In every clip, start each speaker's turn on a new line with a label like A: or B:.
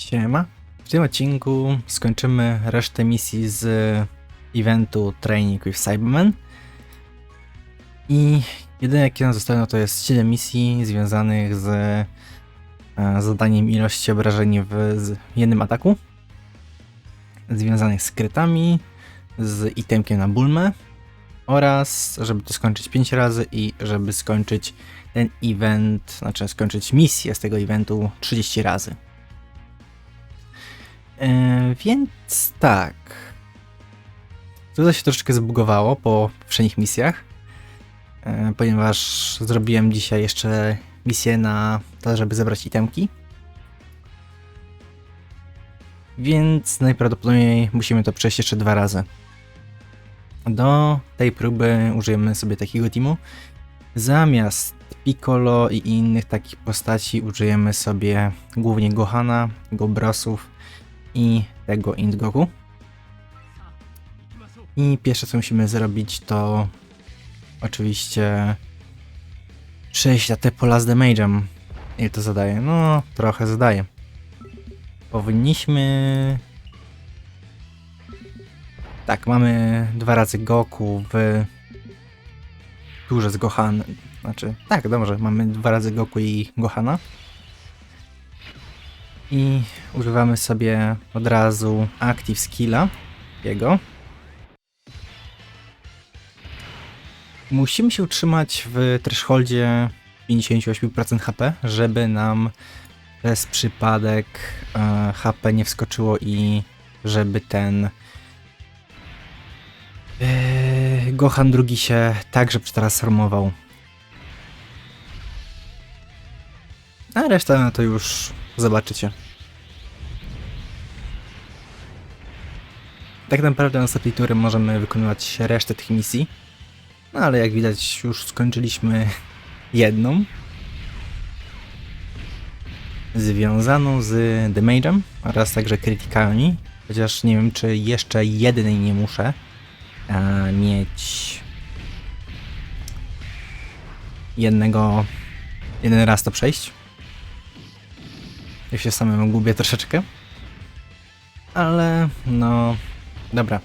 A: Siema. W tym odcinku skończymy resztę misji z eventu Training with Cyberman. I jedyne jakie nam zostało no to jest 7 misji związanych z e, zadaniem ilości obrażeń w z jednym ataku. Związanych z krytami, z itemkiem na bulmę oraz żeby to skończyć 5 razy i żeby skończyć ten event, znaczy skończyć misję z tego eventu 30 razy. E, więc tak. Tutaj się troszeczkę zbugowało po poprzednich misjach, e, ponieważ zrobiłem dzisiaj jeszcze misję na to, żeby zebrać itemki. Więc najprawdopodobniej musimy to przejść jeszcze dwa razy. Do tej próby użyjemy sobie takiego teamu. Zamiast Piccolo i innych takich postaci użyjemy sobie głównie Gohana, Gobrosów i tego Indgoku. I pierwsze co musimy zrobić to oczywiście przejść na te pola z damage'em. Ile to zadaje? No, trochę zadaje. Powinniśmy... Tak, mamy dwa razy Goku w turze z Gohan. Znaczy, tak, dobrze, mamy dwa razy Goku i Gohana. I używamy sobie od razu Active Skilla jego. Musimy się utrzymać w thresholdzie 58% HP, żeby nam przez przypadek e, HP nie wskoczyło i żeby ten e, Gohan drugi się także przetransformował. A resztę no to już zobaczycie. Tak naprawdę na ostatniej tury możemy wykonywać resztę tych misji. No ale jak widać już skończyliśmy jedną. Związaną z damage'em oraz także krytykami. Chociaż nie wiem czy jeszcze jednej nie muszę mieć jednego jeden raz to przejść. Ja się samemu gubię troszeczkę. Ale no dobra.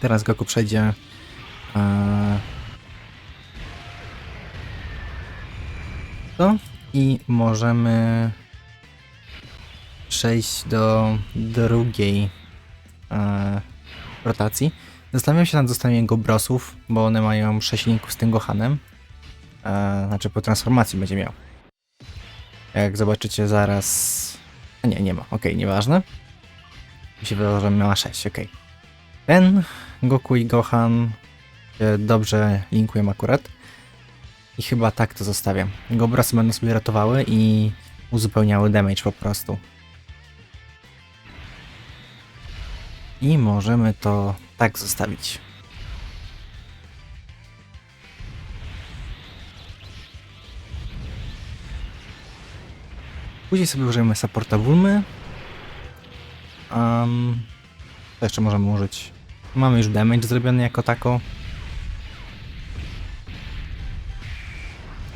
A: Teraz Goku przejdzie e, to i możemy przejść do drugiej e, rotacji. Zastanawiam się nad zostawieniem Gobrosów, bo one mają 6 linków z tym Gohanem. E, znaczy po transformacji będzie miał. Jak zobaczycie zaraz... A nie, nie ma, okej, okay, nieważne. Mi się że miała 6, okej. Okay. Ten Goku i Gohan dobrze linkują akurat. I chyba tak to zostawiam. Gobrasy będą sobie ratowały i uzupełniały damage po prostu. I możemy to tak zostawić. Później sobie użyjemy supporta Bulmy. Um, to jeszcze możemy użyć. Mamy już damage zrobiony jako tako.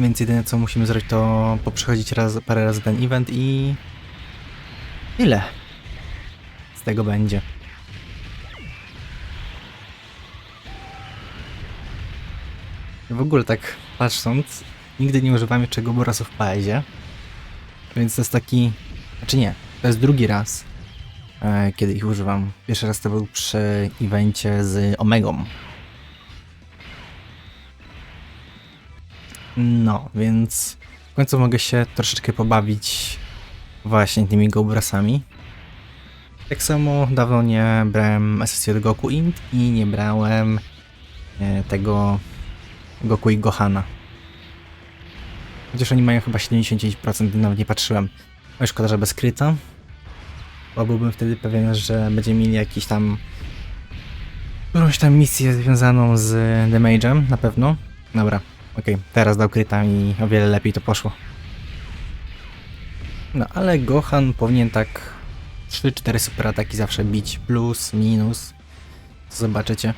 A: Więc jedyne co musimy zrobić to poprzechodzić raz, parę razy ten event i... Ile z tego będzie. W ogóle tak patrząc, nigdy nie używam jeszcze Goborasu w paezie. Więc to jest taki... Znaczy nie, to jest drugi raz, e, kiedy ich używam. Pierwszy raz to był przy evencie z Omegą. No, więc w końcu mogę się troszeczkę pobawić właśnie tymi Gobrasami. Tak samo dawno nie brałem od Goku Int i nie brałem e, tego Goku i Gohana. Chociaż oni mają chyba 79%, nawet nie patrzyłem. No szkoda, że bez kryta. Bo byłbym wtedy pewien, że będziemy mieli jakiś tam... Którąś tam misję związaną z damage'em, na pewno. Dobra, okej, okay. teraz dał kryta i o wiele lepiej to poszło. No, ale Gohan powinien tak 3-4 super ataki zawsze bić, plus, minus. Zobaczycie.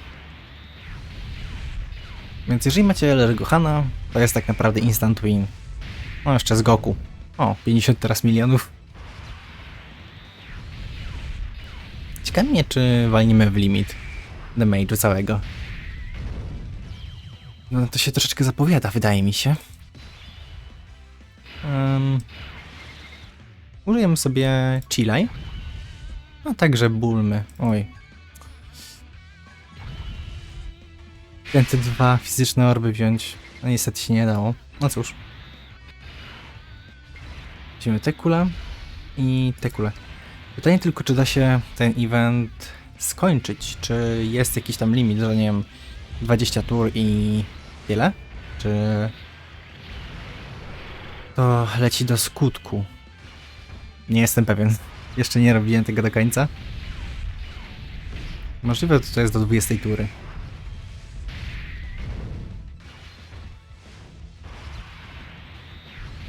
A: Więc jeżeli macie Lergohana, to jest tak naprawdę instant win. No jeszcze z Goku. O, 50 teraz milionów. Ciekawi mnie, czy walnimy w limit damage'u całego. No to się troszeczkę zapowiada, wydaje mi się. Um, użyjemy sobie Chilaj, a no, także Bulmy. Oj, Chciałem te dwa fizyczne orby wziąć. No niestety się nie dało. No cóż. Weźmiemy tę kulę i tę kulę. Pytanie tylko, czy da się ten event skończyć? Czy jest jakiś tam limit, że nie wiem, 20 tur i tyle? Czy to leci do skutku? Nie jestem pewien. Jeszcze nie robiłem tego do końca. Możliwe, że to jest do 20 tury.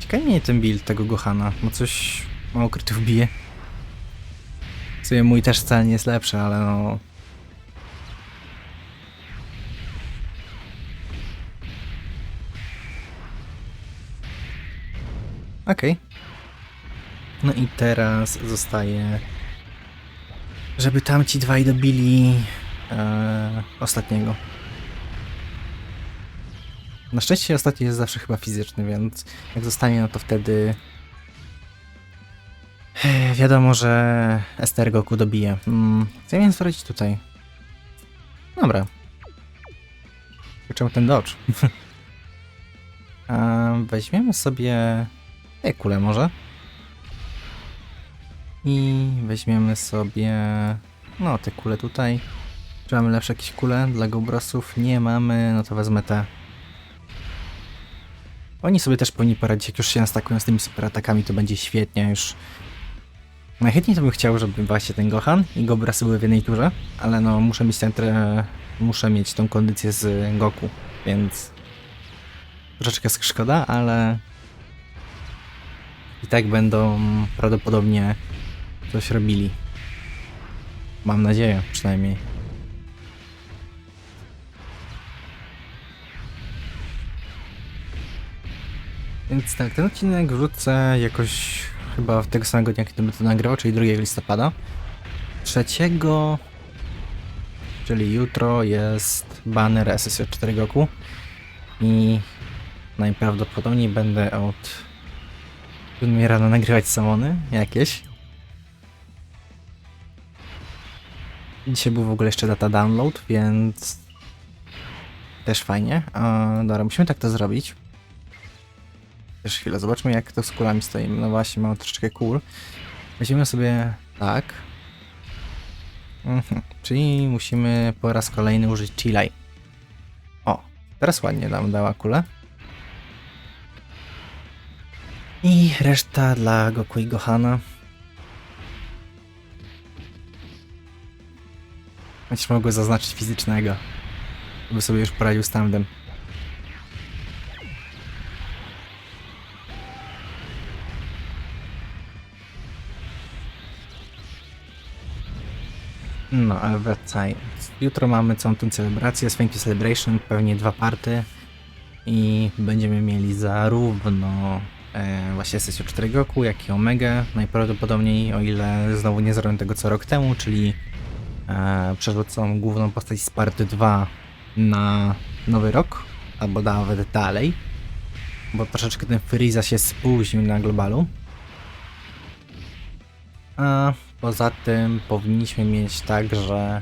A: Ciekawi mnie ten build tego Gohana, bo coś mało krytów bije. W mój też wcale nie jest lepszy, ale no... Okej. No i teraz zostaje... Żeby tamci dwaj dobili e, ostatniego. Na szczęście ostatni jest zawsze chyba fizyczny, więc jak zostanie, no to wtedy eh, wiadomo, że Ester Goku dobije. Ja miałem zrobić tutaj? Dobra. Czemu ten dodge? Weźmiemy sobie tę kulę może. I weźmiemy sobie no te kule tutaj. Czy mamy lepsze jakieś kule dla Gobrosów? Nie mamy, no to wezmę te. Oni sobie też powinni poradzić, jak już się nastakują z tymi superatakami, to będzie świetnie już. Najchętniej to bym chciał, żeby właśnie ten Gohan i Gobrasy były w jednej turze, ale no muszę mieć ten tre... muszę mieć tą kondycję z Goku, więc troszeczkę szkoda, ale i tak będą prawdopodobnie coś robili. Mam nadzieję, przynajmniej. Więc tak, ten odcinek wrzucę jakoś chyba w tego samego dnia, kiedy będę to nagrywał, czyli 2 listopada. Trzeciego, czyli jutro jest banner SSJ4 Goku i najprawdopodobniej będę od 7 rano nagrywać samony jakieś. Dzisiaj był w ogóle jeszcze data download, więc też fajnie. A, dobra, musimy tak to zrobić. Też chwilę, zobaczmy jak to z kulami stoimy. No właśnie, mamy troszeczkę kul. Weźmiemy sobie tak. Mhm. Czyli musimy po raz kolejny użyć chillaj. O, teraz ładnie nam dała kulę. I reszta dla Goku i Gohana. Będziesz mogły zaznaczyć fizycznego. Żeby sobie już poradził z. No, ale wracając. Jutro mamy całą tą celebrację, Thank You Celebration, pewnie dwa party i będziemy mieli zarówno e, właśnie sesję 4 Goku, jak i Omega, najprawdopodobniej, o ile znowu nie zrobię tego co rok temu, czyli e, przerzucą główną postać z party 2 na nowy rok, albo nawet dalej, bo troszeczkę ten Freeza się spóźnił na globalu. A poza tym powinniśmy mieć tak, że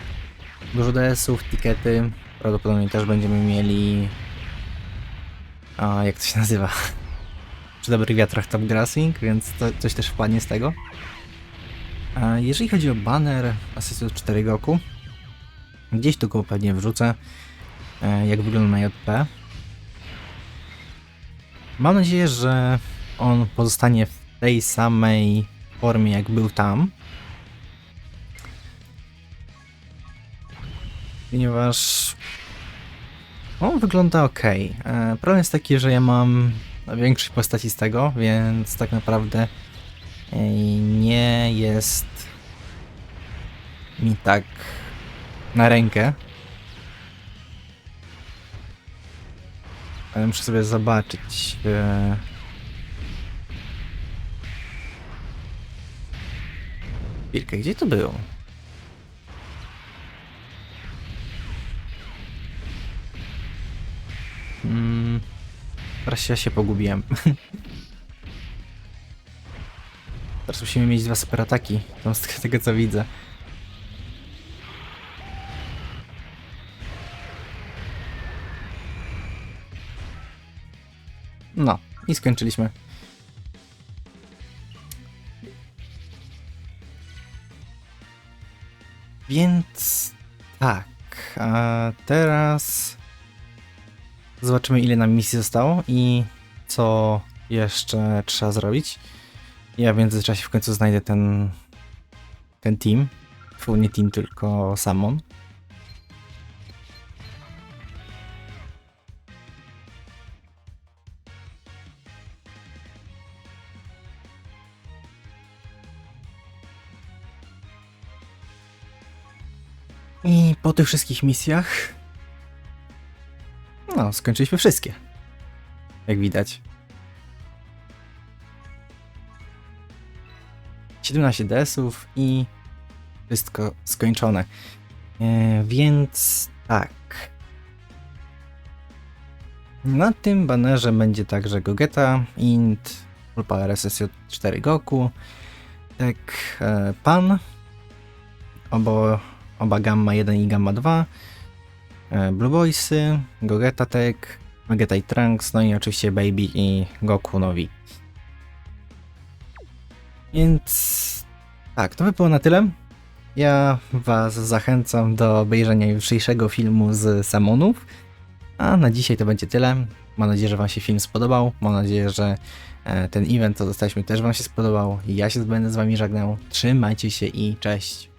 A: dużo DS-ów, tikety, prawdopodobnie też będziemy mieli a jak to się nazywa? Przy dobrych wiatrach top grassing, więc to, coś też wpadnie z tego. A jeżeli chodzi o banner Assassin's 4 Goku, gdzieś tu go pewnie wrzucę, e, jak wygląda na JP. Mam nadzieję, że on pozostanie w tej samej formie, jak był tam. Ponieważ on wygląda ok. Problem jest taki, że ja mam większej postaci z tego, więc tak naprawdę e, nie jest mi tak na rękę. Ale muszę sobie zobaczyć. e, Chwilkę, gdzie to było? Teraz ja się pogubiłem. Teraz musimy mieć dwa super ataki, tam z tego co widzę. No, i skończyliśmy. Więc tak, a teraz zobaczymy ile nam misji zostało i co jeszcze trzeba zrobić. Ja w międzyczasie w końcu znajdę ten ten team. Fu, nie team, tylko Samon. I po tych wszystkich misjach. No, skończyliśmy wszystkie. Jak widać. 17 DS-ów i wszystko skończone. E, więc tak. Na tym banerze będzie także Gogeta, Int, Ulpa RSSJ 4 Goku, tak e, Pan, obo, oba Gamma 1 i Gamma 2, e, Blue Boysy, Gogeta Tech, Vegeta i Trunks, no i oczywiście Baby i Goku Nowi. Więc tak, to by było na tyle. Ja Was zachęcam do obejrzenia jutrzejszego filmu z Samonów. A na dzisiaj to będzie tyle. Mam nadzieję, że Wam się film spodobał. Mam nadzieję, że e, ten event, co dostaliśmy, też Wam się spodobał. Ja się będę z Wami żegnał. Trzymajcie się i cześć.